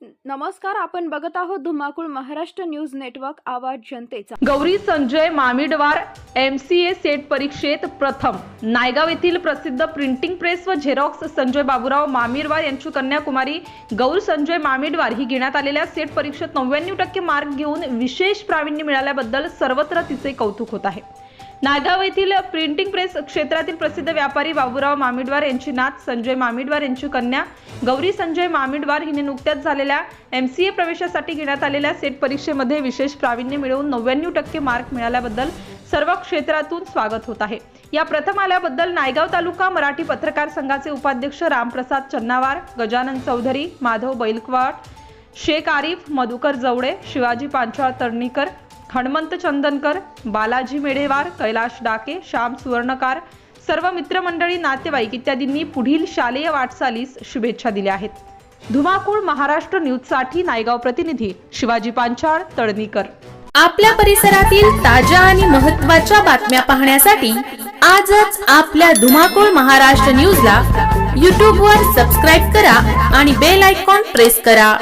नमस्कार आपण बघत आहोत धुमाकूळ महाराष्ट्र न्यूज नेटवर्क आवाज जनतेचा. Gauri Sanjay Mamidwar M C A SET परीक्षेत प्रथम. नायगाव येथील प्रसिद्ध प्रिंटिंग प्रेस व झेरॉक्स संजय बाबूराव मामिडवार यांची कन्याकुमारी गौर संजय मामिडवार ही घेण्यात आलेल्या सेट परीक्षेत नव्याण्णव टक्के मार्क घेऊन विशेष प्रावीण्य मिळाल्याबद्दल सर्वत्र तिचे कौतुक होत आहे. नायगाव येथील प्रिंटिंग प्रेस क्षेत्रातील प्रसिद्ध व्यापारी बाबूराव मामिडवार यांची नात संजय मामिडवार यांची कन्या गौरी संजय मामिडवार हिने नुकत्याच झालेल्या एम सी ए प्रवेशासाठी घेण्यात आलेल्या सेट परीक्षेमध्ये विशेष प्रावीण्य मिळवून नव्याण्णव टक्के मार्क मिळाल्याबद्दल सर्व क्षेत्रातून स्वागत होत आहे. या प्रथम आल्याबद्दल नायगाव तालुका मराठी पत्रकार संघाचे उपाध्यक्ष रामप्रसाद चन्नावार गजानन चौधरी माधव बैलकवाड शेख आरिफ मधुकर जवडे शिवाजी पांचाळ तर्णीकर हनुमंत चंदनकर बालाजी मेढेवार कैलाश डाके श्याम सुवर्णकार सर्व मित्रमंडळी नातेवाईक इत्यादींनी पुढील शालेय वाटचालीस शुभेच्छा दिल्या आहेत. धुमाकूळ महाराष्ट्र न्यूजसाठी नायगाव प्रतिनिधी शिवाजी पांचाळ तळणीकर आपल्या परिसरातील ताज्या आणि महत्त्वाच्या बातम्या पाहण्यासाठी आजच आपल्या धुमाकूळ महाराष्ट्र न्यूजला यूट्यूबवर सबस्क्राईब करा आणि बेल आयकॉन प्रेस करा.